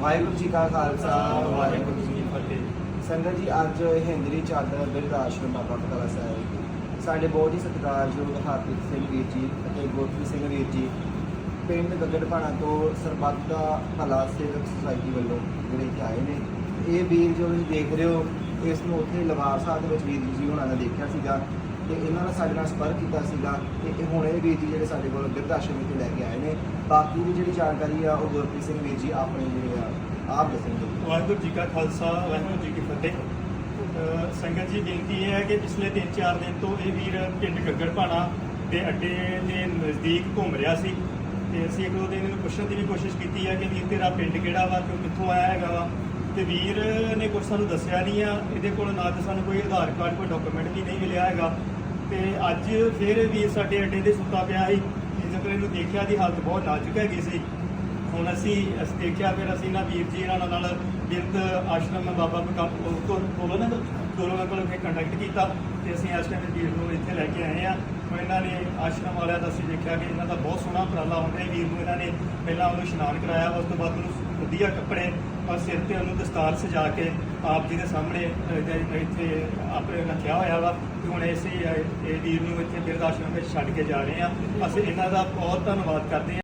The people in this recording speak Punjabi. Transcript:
ਵਾਹਿਗੁਰੂ ਜੀ ਕਾ ਖਾਲਸਾ, ਵਾਹਿਗੁਰੂ ਜੀ ਕੀ ਫਤਿਹ। ਸੰਗਤ ਜੀ, ਅੱਜ ਹਿੰਦਰੀ ਚਾਦਰ ਬਿਰਧ ਆਸ਼ਰਮ ਬਾਬਾ ਬਕਾਲਾ ਸਾਹਿਬ। ਸਾਡੇ ਬਹੁਤ ਹੀ ਸਤਿਕਾਰਯੋਗ ਹਰਪ੍ਰੀਤ ਸਿੰਘ ਵੀਰ ਜੀ ਅਤੇ ਗੁਰਪ੍ਰੀਤ ਸਿੰਘ ਵੀਰ ਜੀ, ਪਿੰਡ ਗੱਗੜਪਾਣਾ ਤੋਂ ਸਰਬੱਤ ਦਾ ਭਲਾ ਸੇਵਕ ਸੁਸਾਇਟੀ ਵੱਲੋਂ ਜਿਹੜੇ ਇੱਥੇ ਆਏ ਨੇ। ਇਹ ਵੀਰ ਜੋ ਤੁਸੀਂ ਦੇਖ ਰਹੇ ਹੋ ਇਸ ਨੂੰ ਉੱਥੇ ਲਵਾਰ ਸਾਹਿਬ ਦੇ ਵਿੱਚ ਵੀਰ ਜੀ ਹੋਣਾ ਨੇ ਦੇਖਿਆ ਸੀਗਾ ਤੇ ਇਹਨਾਂ ਨੇ ਸਾਡੇ ਨਾਲ ਸੰਪਰਕ ਕੀਤਾ ਸੀਗਾ ਤੇ ਇਹ ਹੁਣ ਇਹ ਵੀਰ ਜੀ ਜਿਹੜੇ ਸਾਡੇ ਕੋਲ ਬਿਰਧ ਆਸ਼ਰਮ ਵਿੱਚ ਲੈ ਕੇ ਆਏ ਨੇ। ਬਾਕੀ ਦੀ ਜਿਹੜੀ ਜਾਣਕਾਰੀ ਆ ਉਹ ਗੁਰਪ੍ਰੀਤ ਸਿੰਘ ਵੀਰ ਜੀ ਆਪਣੇ ਜਿਹੜੇ ਆ, ਆਪ ਦੱਸਣਗੇ। ਵਾਹਿਗੁਰੂ ਜੀ ਕਾ ਖਾਲਸਾ, ਵਾਹਿਗੁਰੂ ਜੀ ਕੀ ਫਤਿਹ। ਸੰਗਤ ਜੀ, ਬੇਨਤੀ ਇਹ ਹੈ ਕਿ ਪਿਛਲੇ 3-4 ਦਿਨ ਤੋਂ ਇਹ ਵੀਰ ਪਿੰਡ ਗੱਗੜ ਭਾਣਾ ਦੇ ਅੱਡੇ ਦੇ ਨਜ਼ਦੀਕ ਘੁੰਮ ਰਿਹਾ ਸੀ ਤੇ ਅਸੀਂ ਇੱਕ ਦੋ ਦਿਨ ਇਹਨੂੰ ਪੁੱਛਣ ਦੀ ਵੀ ਕੋਸ਼ਿਸ਼ ਕੀਤੀ ਹੈ ਕਿ ਵੀਰ ਤੇਰਾ ਪਿੰਡ ਕਿਹੜਾ ਵਾ ਤੂੰ ਕਿੱਥੋਂ ਆਇਆ ਹੈਗਾ ਵਾ। ਤੇ ਵੀਰ ਨੇ ਕੁਝ ਸਾਨੂੰ ਦੱਸਿਆ ਨਹੀਂ ਆ, ਇਹਦੇ ਕੋਲ ਨਾ ਤਾਂ ਸਾਨੂੰ ਕੋਈ ਆਧਾਰ ਕਾਰਡ, ਕੋਈ ਡਾਕੂਮੈਂਟ ਵੀ ਨਹੀਂ ਮਿਲਿਆ ਹੈਗਾ। ਤੇ ਅੱਜ ਫਿਰ ਵੀਰ ਸਾਡੇ ਅੱਡੇ ਤੇ ਸੁੱਤਾ ਪਿਆ ਸੀ। ਜਦੋਂ ਇਹਨੂੰ ਦੇਖਿਆ ਦੀ ਹਾਲਤ ਬਹੁਤ ਨਾਜ਼ੁਕ ਹੈਗੀ ਸੀ। ਹੁਣ ਅਸੀਂ ਅਸੀਂ ਦੇਖਿਆ, ਫਿਰ ਅਸੀਂ ਨਾ ਵੀਰ ਜੀ ਇਹਨਾਂ ਨਾਲ ਬਿਰਧ ਆਸ਼ਰਮ ਬਾਬਾ ਬਕਾ ਤੋਂ ਕੋਲੋਂ ਨਾ, ਕੋਲੋਂ ਕੋਲ ਫਿਰ ਕੰਟੈਕਟ ਕੀਤਾ ਤੇ ਅਸੀਂ ਇਸ ਟਾਈਮ ਵੀਰ ਨੂੰ ਇੱਥੇ ਲੈ ਕੇ ਆਏ ਆ। ਹੁਣ ਇਹਨਾਂ ਨੇ ਆਸ਼ਰਮ ਵਾਲਿਆਂ ਦਾ ਅਸੀਂ ਦੇਖਿਆ ਕਿ ਇਹਨਾਂ ਦਾ ਬਹੁਤ ਸੋਹਣਾ ਉਪਰਾਲਾ ਹੁੰਦਾ ਹੈ। ਵੀਰ ਨੂੰ ਇਹਨਾਂ ਨੇ ਪਹਿਲਾਂ ਉਹਨੂੰ ਇਸ਼ਨਾਨ ਕਰਾਇਆ, ਉਸ ਤੋਂ ਬਾਅਦ ਉਹਨੂੰ ਵਧੀਆ ਕੱਪੜੇ ਔਰ ਸਿਰ ਤੇ ਉਹਨੂੰ ਦਸਤਾਰ ਸਜਾ ਕੇ ਆਪ ਜੀ ਦੇ ਸਾਹਮਣੇ ਇੱਥੇ ਆਪਣੇ ਰੱਖਿਆ ਹੋਇਆ ਵਾ। ਕਿ ਹੁਣ ਅਸੀਂ ਇਹ ਵੀਰ ਨੂੰ ਇੱਥੇ ਬਿਰਧ ਆਸ਼ਰਮ ਵਿੱਚ ਛੱਡ ਕੇ ਜਾ ਰਹੇ ਆ ਅਸੀਂ ਇਹਨਾਂ ਦਾ ਬਹੁਤ ਧੰਨਵਾਦ ਕਰਦੇ ਹਾਂ।